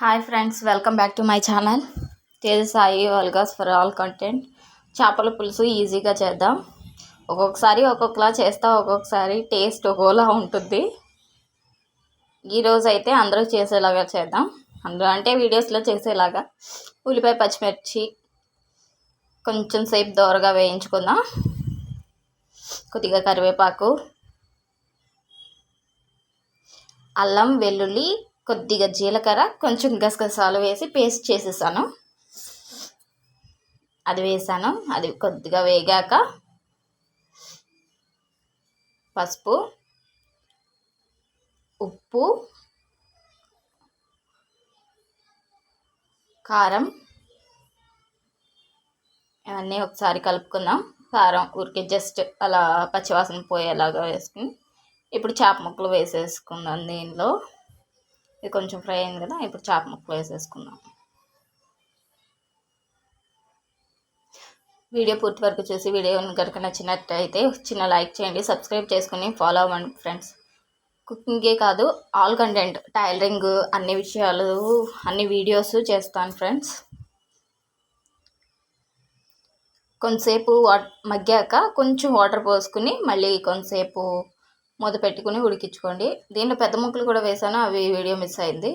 Hi friends welcome back to my channel. Teja Sai vlogs for all content? చేపల పులుసు ఈజీగా చేద్దాం. ఒక్కొక్కసారి ఒక్కొక్కలా చేస్తా ఒక్కొక్కసారి టేస్ట్ ఒక్కోలా ఉంటుంది. ఈరోజు అయితే అందరూ చేసేలాగా చేద్దాం. అందులో అంటే వీడియోస్లో చేసేలాగా ఉల్లిపాయ పచ్చిమిర్చి కొంచెం సేపు దోరగా వేయించుకుందాం. కొద్దిగా కరివేపాకు అల్లం వెల్లుల్లి కొద్దిగా జీలకర్ర కొంచెం గసగసాలు వేసి పేస్ట్ చేసేసాను. అది వేసాను. అది కొద్దిగా వేగాక పసుపు ఉప్పు కారం ఇవన్నీ ఒకసారి కలుపుకుందాం. కారం ఊరికే జస్ట్ అలా పచ్చివాసన పోయేలాగా వేసుకుని ఇప్పుడు చేప ముక్కలు వేసేసుకుందాం దీనిలో. ఇది కొంచెం ఫ్రై అయింది కదా ఇప్పుడు చేప ముక్కలు వేసేసుకుందాం. వీడియో పూర్తి వరకు చూసి వీడియో కనుక నచ్చినట్టయితే చిన్న లైక్ చేయండి సబ్స్క్రైబ్ చేసుకుని ఫాలో అవ్వండి ఫ్రెండ్స్ కుకింగే కాదు ఆల్ కంటెంట్ టైలరింగ్ అన్ని విషయాలు అన్ని వీడియోస్ చేస్తాను ఫ్రెండ్స్ కొంతసేపు వాట్ మగ్గాక కొంచెం వాటర్ పోసుకుని మళ్ళీ కొంతసేపు మూత పెట్టుకుని ఉడికించుకోండి. దీంట్లో పెద్ద ముక్కలు కూడా వేసాను అవి వీడియో మిస్ అయింది.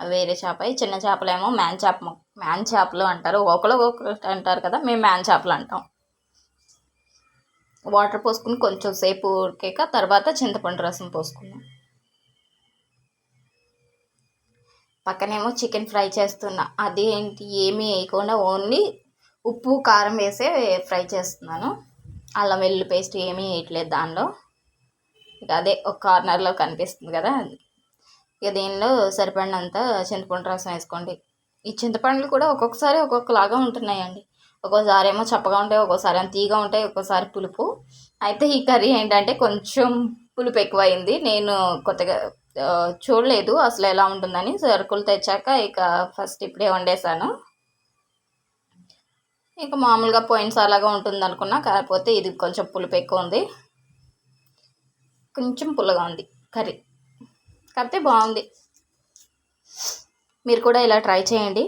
అవి వేరే చేప చిన్న చేపలేమో మ్యాన్ చేప మ్యాన్ చేపలు అంటారు. ఒకరు ఒకరు అంటారు కదా మేము మ్యాన్ చేపలు అంటాం. వాటర్ పోసుకుని కొంచెం సేపు ఉడికాక తర్వాత చింతపండు రసం పోసుకున్నాం పక్కనేమో చికెన్ ఫ్రై చేస్తున్నా. అది ఏంటి ఏమీ వేయకుండా ఓన్లీ ఉప్పు కారం వేసే ఫ్రై చేస్తున్నాను. అల్లం వెల్లుల్లి పేస్ట్ ఏమీ వేయట్లేదు దానిలో. ఇక అదే ఒక కార్నర్లో కనిపిస్తుంది కదా. ఇక దీనిలో సరిపడినంత చింతపండు రసం వేసుకోండి. ఈ చింతపండులు కూడా ఒక్కొక్కసారి ఒక్కొక్కలాగా ఉంటున్నాయండి. ఒక్కోసారి ఏమో చప్పగా ఉంటాయి ఒక్కోసారి ఏమో తీగా ఉంటాయి ఒక్కోసారి పులుపు. అయితే ఈ కర్రీ ఏంటంటే కొంచెం పులుపు ఎక్కువైంది. నేను కొత్తగా చూడలేదు అసలు ఎలా ఉంటుందని. సరుకులు తెచ్చాక ఇక ఫస్ట్ ఇప్పుడే వండేసాను ఇక మామూలుగా పాయింట్స్ అలాగా ఉంటుంది అనుకున్నా కాకపోతే ఇది కొంచెం పులుపు ఎక్కువ ఉంది. కొంచెం పుల్లగా ఉంది కర్రీ. కాకపోతే బాగుంది. మీరు కూడా ఇలా ట్రై చేయండి.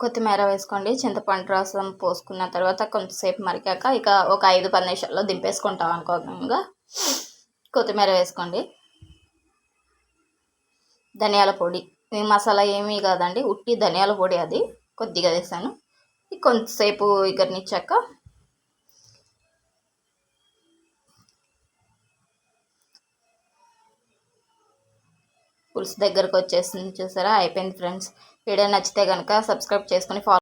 కొత్తిమీర వేసుకోండి. చింతపండు రసం పోసుకున్న తర్వాత కొంతసేపు మరికాక ఇక ఒక ఐదు పది నిమిషాల్లో దింపేసుకుంటాం అనుకోకుండా కొత్తిమీర వేసుకోండి. ధనియాల పొడి. మసాలా ఏమీ కాదండి. ఉట్టి ధనియాల పొడి అది. కొద్దిగా వేసాను. కొంతసేపు ఇగర్నిచ్చాక పులుసు దగ్గరకు వచ్చేసింది చూసారా? అయిపోయింది ఫ్రెండ్స్. వీడియో నచ్చితే కనుక సబ్స్క్రైబ్ చేసుకొని ఫాలో